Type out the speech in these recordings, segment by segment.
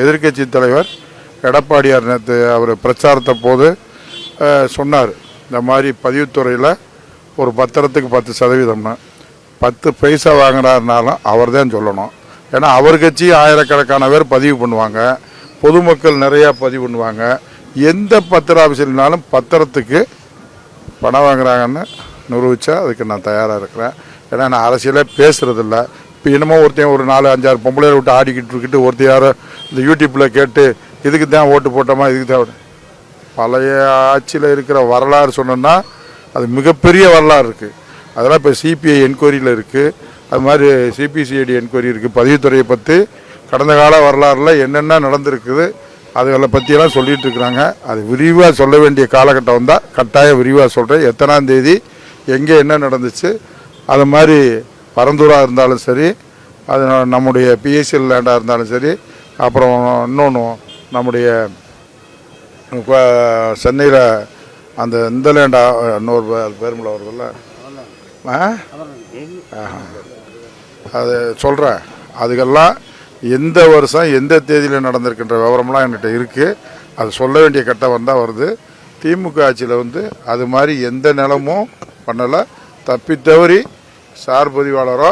எதிர்க்கட்சி தலைவர் எடப்பாடியார் நேற்று அவர் பிரச்சாரத்தை போது சொன்னார். இந்த மாதிரி பதிவுத்துறையில் ஒரு பத்திரத்துக்கு பத்து சதவீதம்னு பத்து பைசா வாங்கினாருனாலும் அவர் தான் சொல்லணும். ஏன்னா அவர் கட்சி ஆயிரக்கணக்கான பேர் பதிவு பண்ணுவாங்க. பொதுமக்கள் நிறையா பதிவு பண்ணுவாங்க. எந்த பத்திர ஆஃபீஸர்னாலும் பத்திரத்துக்கு பணம் வாங்குறாங்கன்னு நிரூபித்தா அதுக்கு நான் தயாராக இருக்கிறேன். ஏன்னா நான் அரசியலே பேசுகிறதில்ல இப்போ என்னமோ ஒருத்தன் ஒரு நாலு அஞ்சாறு பொம்பளையர் விட்டு ஆடிக்கிட்டு இருக்கிட்டு ஒருத்தர் யாரோ இந்த யூடியூப்பில் கேட்டு இதுக்கு தான் ஓட்டு போட்டோமா இதுக்கு தான் பழைய ஆட்சியில் இருக்கிற வரலாறு சொன்னோன்னா அது மிகப்பெரிய வரலாறு இருக்குது அதெல்லாம் இப்போ சிபிஐ என்கொயரியில் இருக்குது அது மாதிரி சிபிசிஐடி என்கொயரி இருக்குது பதிவுத்துறையை பற்றி கடந்த கால வரலாறில் என்னென்ன நடந்திருக்குது அதுகளை பற்றியெல்லாம் சொல்லிகிட்டு இருக்கிறாங்க. அது விரிவாக சொல்ல வேண்டிய காலகட்டம் வந்தால் கட்டாயம் விரிவாக சொல்கிறேன் எத்தனாம் தேதி எங்கே என்ன நடந்துச்சு அது மாதிரி பரந்தூராக இருந்தாலும் சரி அது நம்முடைய பிஎஸ்எல் லேண்டாக இருந்தாலும் சரி அப்புறம் இன்னொன்று நம்முடைய சென்னையில் அந்த இந்த லேண்டா இன்னொரு பேருமில் பேருமில்ல வருதுல்ல? அது சொல்கிறேன் அதுக்கெல்லாம் எந்த வருஷம் எந்த தேதியில் நடந்திருக்கின்ற விவரம்லாம் என்கிட்ட இருக்குது அது சொல்ல வேண்டிய கட்டம் வந்தால் வருது. திமுக ஆட்சியில் வந்து அது மாதிரி எந்த நிலமும் பண்ணலை. தப்பி தவறி சார் பதிவாளரோ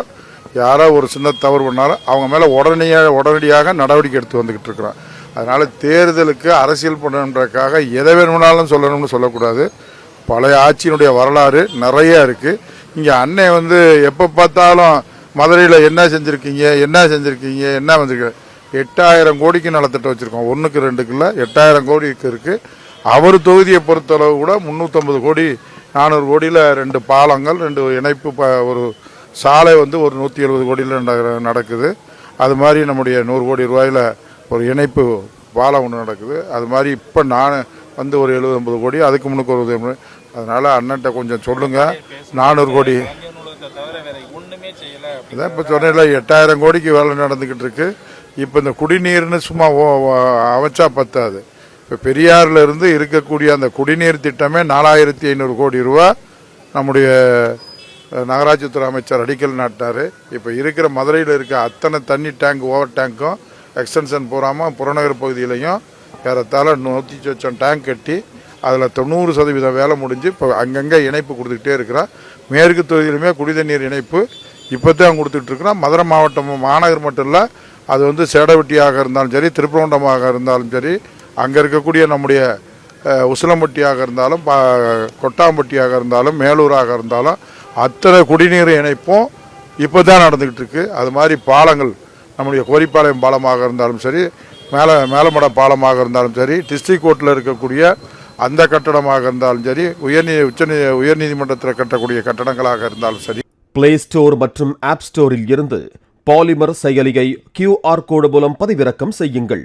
யாரோ ஒரு சின்ன தவறு பண்ணாலும் அவங்க மேலே உடனடியாக உடனடியாக நடவடிக்கை எடுத்து வந்துக்கிட்டு இருக்கிறோம். அதனால் தேர்தலுக்கு அரசியல் பண்ணணுன்றக்காக எதை வேணும்னாலும் சொல்லணும்னு சொல்லக்கூடாது. பழைய ஆட்சியினுடைய வரலாறு நிறையா இருக்குது இங்கே அண்ணன் வந்து எப்போ பார்த்தாலும் மதுரையில் என்ன செஞ்சுருக்கீங்க என்ன செஞ்சுருக்கீங்க என்ன வந்துருக்கு எட்டாயிரம் கோடிக்கு நலத்திட்டம் வச்சுருக்கோம். ஒன்றுக்கு ரெண்டுக்குள்ள எட்டாயிரம் கோடிக்கு இருக்குது அவர் தொகுதியை பொறுத்தளவு கூட முந்நூற்றம்பது கோடி நானூறு கோடியில் ரெண்டு பாலங்கள் ரெண்டு இணைப்பு ப ஒரு சாலை வந்து ஒரு நூற்றி எழுபது கோடியில் நடக்குது. அது மாதிரி நம்முடைய நூறு கோடி ரூபாயில் ஒரு இணைப்பு பாலம் ஒன்று நடக்குது. அது மாதிரி இப்போ நான் வந்து ஒரு எழுபது ஐம்பது கோடி அதுக்கு முன்னுக்கு ஒரு அதனால் அண்ணன்ட்ட கொஞ்சம் சொல்லுங்கள் நானூறு கோடி. இந்திய இதான் இப்போ சொன்னேன்ல எட்டாயிரம் கோடிக்கு வேலை நடந்துக்கிட்டு இருக்கு. இப்போ இந்த குடிநீர்னு சும்மா ஓ- அமைச்சா பத்தாது. இப்போ பெரியார்ல இருந்து இருக்கக்கூடிய அந்த குடிநீர் திட்டமே நாலாயிரத்தி ஐநூறு கோடி ரூபா நம்முடைய நகராட்சித்துறை அமைச்சர் அடிக்கல் நாட்டார் இப்போ இருக்கிற மதுரையில் இருக்க அத்தனை தண்ணி டேங்க் ஓவர் டேங்க்கும் எக்ஸ்டென்ஷன் பூராமல் புறநகர் பகுதியிலையும் ஏறத்தாழ நூற்றி சொச்சம் டேங்க் கட்டி அதில் தொண்ணூறு சதவீதம் வேலை முடிஞ்சு இப்போ அங்கங்கே இணைப்பு கொடுத்துக்கிட்டே இருக்கிறோம் மேற்கு தொகுதியிலுமே குடிதண்ணீர் இணைப்பு இப்போ தான் கொடுத்துட்ருக்குறோம் மதுரை மாவட்டம் மாநகர் மட்டும் இல்லை அது வந்து சேடவெட்டியாக இருந்தாலும் சரி திருப்பரங்குண்டமாக இருந்தாலும் சரி அங்கே இருக்கக்கூடிய நம்முடைய உசிலம்பட்டியாக இருந்தாலும் பா கொட்டாம்பட்டியாக இருந்தாலும் மேலூராக இருந்தாலும் அத்தனை குடிநீர் இணைப்பும் இப்போ தான் நடந்துக்கிட்டு இருக்கு அது மாதிரி பாலங்கள் நம்முடைய கோரிப்பாளையம் பாலமாக இருந்தாலும் சரி மேலே மேலமட பாலமாக இருந்தாலும் சரி டிஸ்ட்ரிக் கோர்ட்டில் இருக்கக்கூடிய அந்த கட்டடமாக இருந்தாலும் சரி உயர்நீ உச்சநீ உயர்நீதிமன்றத்தில் கட்டக்கூடிய கட்டடங்களாக இருந்தாலும் சரி. பிளே ஸ்டோர் மற்றும் ஆப் ஸ்டோரில் இருந்து பாலிமர் செயலியை கியூஆர் கோடு மூலம் பதிவிறக்கம் செய்யுங்கள்.